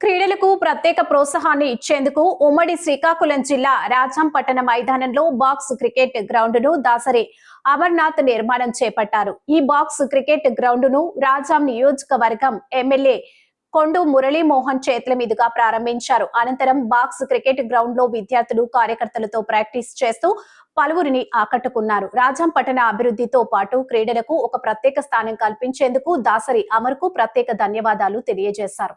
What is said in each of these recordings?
క్రీడలకు ప్రత్యేక ప్రోత్సాహాన్ని ఇచ్చేందుకు ఉమ్మడి శ్రీకాకుళం జిల్లా రాజంపట్టణ మైదానంలో బాక్స్ క్రికెట్ గ్రౌండ్ను దాసరి అమర్నాథ్ నిర్మాణం చేపట్టారు. ఈ బాక్స్ క్రికెట్ గ్రౌండ్ను రాజాం నియోజకవర్గం ఎమ్మెల్యే కొండు మురళీమోహన్ చేతుల మీదుగా ప్రారంభించారు. అనంతరం బాక్స్ క్రికెట్ గ్రౌండ్లో విద్యార్థులు కార్యకర్తలతో ప్రాక్టీస్ చేస్తూ పలువురిని ఆకట్టుకున్నారు. రాజంపట్టణ అభివృద్ధితో పాటు క్రీడలకు ఒక ప్రత్యేక స్థానం కల్పించేందుకు దాసరి అమర్కు ప్రత్యేక ధన్యవాదాలు తెలియజేశారు.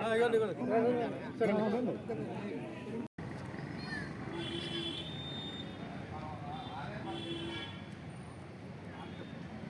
言われてくださ。